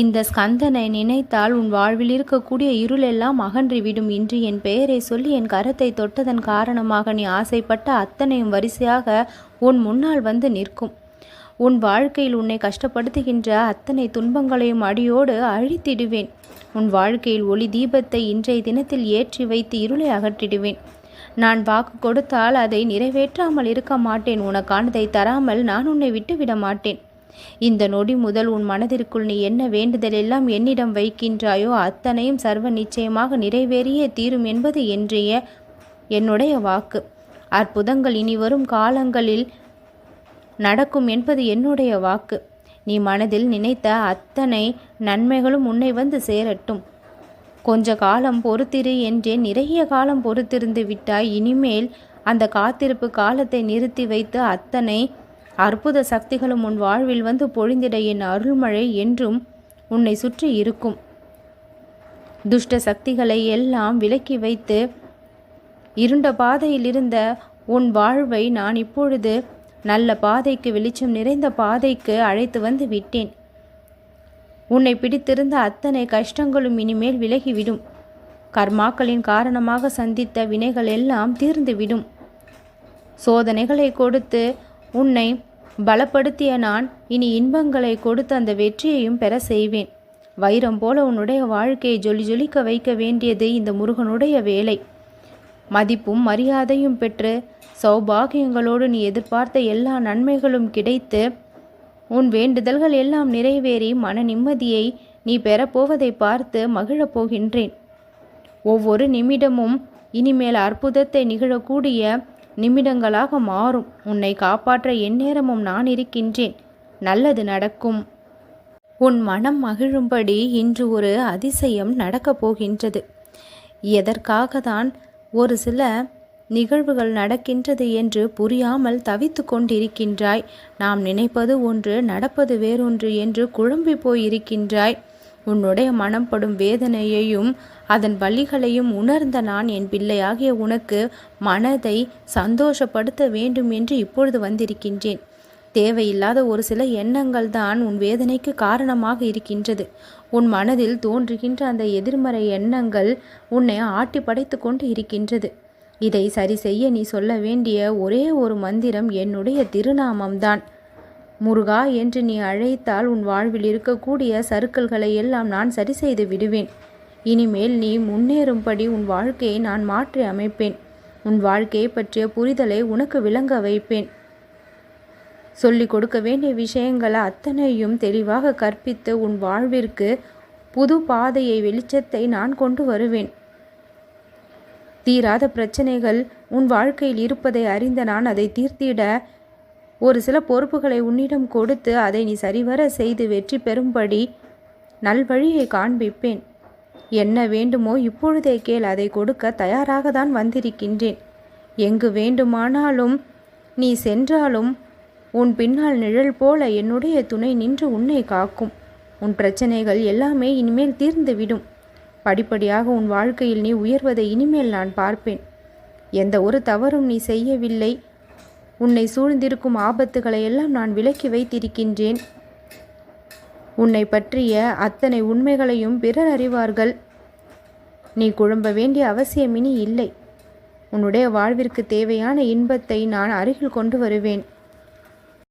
இந்த ஸ்கந்தனை நினைத்தால் உன் வாழ்வில் இருக்கக்கூடிய இருளெல்லாம் அகன்றிவிடும் என்று என் பெயரை சொல்லி என் கரத்தை தொட்டதன் காரணமாக நீ ஆசைப்பட்ட அத்தனையும் வரிசையாக உன் முன்னால் வந்து நிற்கும். உன் வாழ்க்கையில் உன்னை கஷ்டப்படுத்துகின்ற அத்தனை துன்பங்களையும் அடியோடு அழித்திடுவேன். உன் வாழ்க்கையில் ஒளி தீபத்தை இன்றைய தினத்தில் ஏற்றி வைத்து இருளை அகற்றிடுவேன். நான் வாக்கு கொடுத்தால் அதை நிறைவேற்றாமல் இருக்க மாட்டேன். உனக்கானதை தராமல் நான் உன்னை விட்டுவிட மாட்டேன். இந்த நொடி முதல் உன் மனதிற்குள் நீ என்ன வேண்டுதல் எல்லாம் என்னிடம் வைக்கின்றாயோ அத்தனையும் சர்வ நிச்சயமாக நிறைவேறியே தீரும் என்பது என்றைய என்னுடைய வாக்கு. அற்புதங்கள் இனி வரும் காலங்களில் நடக்கும் என்பது என்னுடைய வாக்கு. நீ மனதில் நினைத்த அத்தனை நன்மைகளும் உன்னை வந்து சேரட்டும். கொஞ்ச காலம் பொறுத்திரு என்றே நிறைய காலம் பொறுத்திருந்து விட்டாய். இனிமேல் அந்த காத்திருப்பு காலத்தை நிறுத்தி வைத்து அத்தனை அற்புத சக்திகளும் உன் வாழ்வில் வந்து பொழிந்திட என் அருள்மழை என்றும் உன்னை சுற்றி இருக்கும். துஷ்ட சக்திகளை எல்லாம் விலக்கி வைத்து இருண்ட பாதையில் இருந்த உன் வாழ்வை நான் இப்பொழுது நல்ல பாதைக்கு வெளிச்சம் நிறைந்த பாதைக்கு அழைத்து வந்து விட்டேன். உன்னை பிடித்திருந்த அத்தனை கஷ்டங்களும் இனிமேல் விலகிவிடும். கர்மாக்களின் காரணமாக சந்தித்த வினைகள் எல்லாம் தீர்ந்துவிடும். சோதனைகளை கொடுத்து உன்னை பலப்படுத்திய நான் இனி இன்பங்களை கொடுத்து அந்த வெற்றியையும் பெற செய்வேன். வைரம் போல உன்னுடைய வாழ்க்கையை ஜொலி ஜொலிக்க வைக்க வேண்டியது இந்த முருகனுடைய வேலை. மதிப்பும் மரியாதையும் பெற்று சௌபாகியங்களோடு நீ எதிர்பார்த்த எல்லா நன்மைகளும் கிடைத்து உன் வேண்டுதல்கள் எல்லாம் நிறைவேறி மன நிம்மதியை நீ பெறப்போவதை பார்த்து மகிழப் போகின்றேன். ஒவ்வொரு நிமிடமும் இனிமேல் அற்புதத்தை நிகழக்கூடிய நிமிடங்களாக மாறும். உன்னை காப்பாற்ற எந்நேரமும் நான் இருக்கின்றேன். நல்லது நடக்கும். உன் மனம் மகிழும்படி இன்று ஒரு அதிசயம் நடக்கப் போகின்றது. எதற்காக தான் ஒரு சில நிகழ்வுகள் நடக்கின்றது என்று புரியாமல் தவித்து கொண்டிருக்கின்றாய். நாம் நினைப்பது ஒன்று நடப்பது வேறொன்று என்று குழம்பி போயிருக்கின்றாய். உன்னுடைய மனம் படும் வேதனையையும் அதன் வழிகளையும் உணர்ந்த நான் என் பிள்ளையாகிய உனக்கு மனதை சந்தோஷப்படுத்த வேண்டும் என்று இப்பொழுது வந்திருக்கின்றேன். தேவையில்லாத ஒரு சில எண்ணங்கள் தான் உன் வேதனைக்கு காரணமாக இருக்கின்றது. உன் மனதில் தோன்றுகின்ற அந்த எதிர்மறை எண்ணங்கள் உன்னை ஆட்டி படைத்து கொண்டு இருக்கின்றது. இதை சரி செய்ய நீ சொல்ல வேண்டிய ஒரே ஒரு மந்திரம் என்னுடைய திருநாமம்தான். முருகா என்று நீ அழைத்தால் உன் வாழ்வில் இருக்கக்கூடிய சறுக்கல்களை எல்லாம் நான் சரி செய்து விடுவேன். இனிமேல் நீ முன்னேறும்படி உன் வாழ்க்கையை நான் மாற்றி அமைப்பேன். உன் வாழ்க்கையை பற்றிய புரிதலை உனக்கு விளங்க வைப்பேன். சொல்லிக் கொடுக்க வேண்டிய விஷயங்களை அத்தனையும் தெளிவாக கற்பித்து உன் வாழ்விற்கு புது பாதையை வெளிச்சத்தை நான் கொண்டு வருவேன். தீராத பிரச்சனைகள் உன் வாழ்க்கையில் இருப்பதை அறிந்த நான் அதை தீர்த்திட ஒரு சில பொறுப்புகளை உன்னிடம் கொடுத்து அதை நீ சரிவர செய்து வெற்றி பெறும்படி நல்வழியை காண்பிப்பேன். என்ன வேண்டுமோ இப்பொழுதே கேள் அதை கொடுக்க தயாராக தான் வந்திருக்கின்றேன். எங்கு வேண்டுமானாலும் நீ சென்றாலும் உன் பின்னால் நிழல் போல என்னுடைய துணை நின்று உன்னை காக்கும். உன் பிரச்சனைகள் எல்லாமே இனிமேல் தீர்ந்துவிடும் படிப்படியாக உன் வாழ்க்கையில் நீ உயர்வதை இனிமேல் நான் பார்ப்பேன். எந்த ஒரு தவறும் நீ செய்யவில்லை. உன்னை சூழ்ந்திருக்கும் ஆபத்துகளை எல்லாம் நான் விலக்கி வைத்திருக்கின்றேன். உன்னை பற்றிய அத்தனை உண்மைகளையும் பிறர் அறிவார்கள். நீ குழம்ப வேண்டிய அவசியம் இனி இல்லை. உன்னுடைய வாழ்விற்கு தேவையான இன்பத்தை நான் அருகில் கொண்டு வருவேன்.